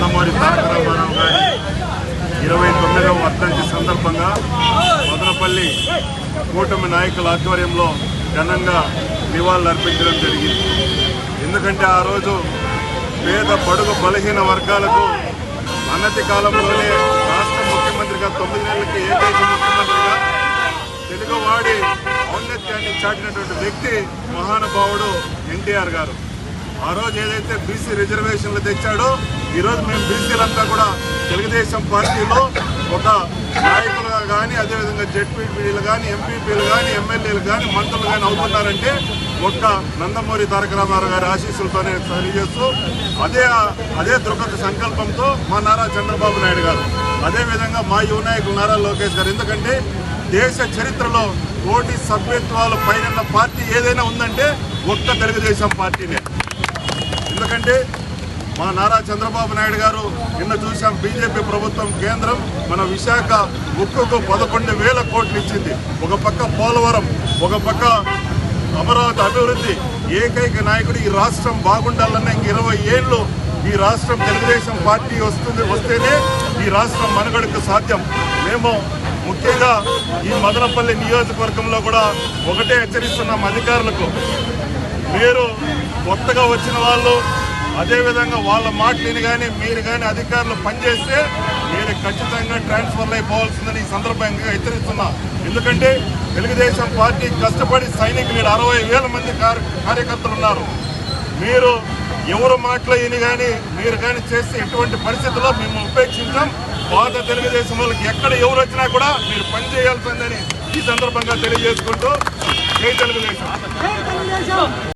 నందమూరి తారక రామారావు గారి ఇరవై తొమ్మిదవ వర్ధంతి సందర్భంగా మదనపల్లి కూటమి నాయకుల ఆధ్వర్యంలో ఘనంగా నివాళులర్పించడం జరిగింది. ఎందుకంటే ఆ రోజు పేద బడుగు బలహీన వర్గాలకు అన్నతి కాలంలోనే రాష్ట్ర ముఖ్యమంత్రిగా తొమ్మిది నెలలకి ఏకైక ముఖ్యమంత్రిగా తెలుగువాడి ఔన్నత్యాన్ని చాటినటువంటి వ్యక్తి మహానుభావుడు ఎన్టీఆర్ గారు. ఆ రోజు ఏదైతే బీసీ రిజర్వేషన్లు తెచ్చాడో ఈరోజు మేము బీసీలంతా కూడా తెలుగుదేశం పార్టీలో ఒక నాయకులుగా కానీ అదేవిధంగా జెడ్పీపీలు కానీ ఎంపీపీలు కానీ ఎమ్మెల్యేలు కానీ మంత్రులు కానీ అవుతున్నారంటే ఒక్క నందమూరి తారక రామారావు గారి ఆశీస్సులతోనే తెలియజేస్తూ అదే అదే దృఢ సంకల్పంతో మా నారా చంద్రబాబు నాయుడు గారు అదేవిధంగా మా యువ నాయకులు నారా లోకేష్ గారు. ఎందుకంటే దేశ చరిత్రలో కోటి సభ్యత్వాల పైన పార్టీ ఏదైనా ఉందంటే ఒక్క తెలుగుదేశం పార్టీనే. ఎందుకంటే మా నారా చంద్రబాబు నాయుడు గారు నిన్న చూసాం బీజేపీ ప్రభుత్వం కేంద్రం మన విశాఖ ముక్కుకు పదకొండు వేల కోట్లు ఇచ్చింది. ఒక పక్క పోలవరం ఒక పక్క అమరావతి అభివృద్ధి. ఏకైక నాయకుడు ఈ రాష్ట్రం బాగుండాలన్న ఇంక ఇరవై ఏళ్ళు ఈ రాష్ట్రం తెలుగుదేశం పార్టీ వస్తుంది వస్తేనే ఈ రాష్ట్రం మనుగడకు సాధ్యం. మేము ముఖ్యంగా ఈ మదనపల్లి నియోజకవర్గంలో కూడా ఒకటే హెచ్చరిస్తున్నాం అధికారులకు. మీరు కొత్తగా వచ్చిన వాళ్ళు అదేవిధంగా వాళ్ళ మాటలు విని కానీ మీరు కానీ అధికారులు పనిచేస్తే మీరు ఖచ్చితంగా ట్రాన్స్ఫర్ అయిపోవాల్సిందని ఈ సందర్భంగా హెచ్చరిస్తున్నా. ఎందుకంటే తెలుగుదేశం పార్టీ కష్టపడి సైనికులు అరవై వేల మంది కార్య- కార్యకర్తలు ఉన్నారు. మీరు ఎవరు మాటలు కానీ మీరు కానీ చేస్తే ఎటువంటి పరిస్థితుల్లో మేము ఉపేక్షించాం. పాత తెలుగుదేశం వాళ్ళకి ఎక్కడ ఎవరు వచ్చినా కూడా మీరు పనిచేయాల్సిందని ఈ సందర్భంగా తెలియజేసుకుంటూ జై తెలుగుదేశం!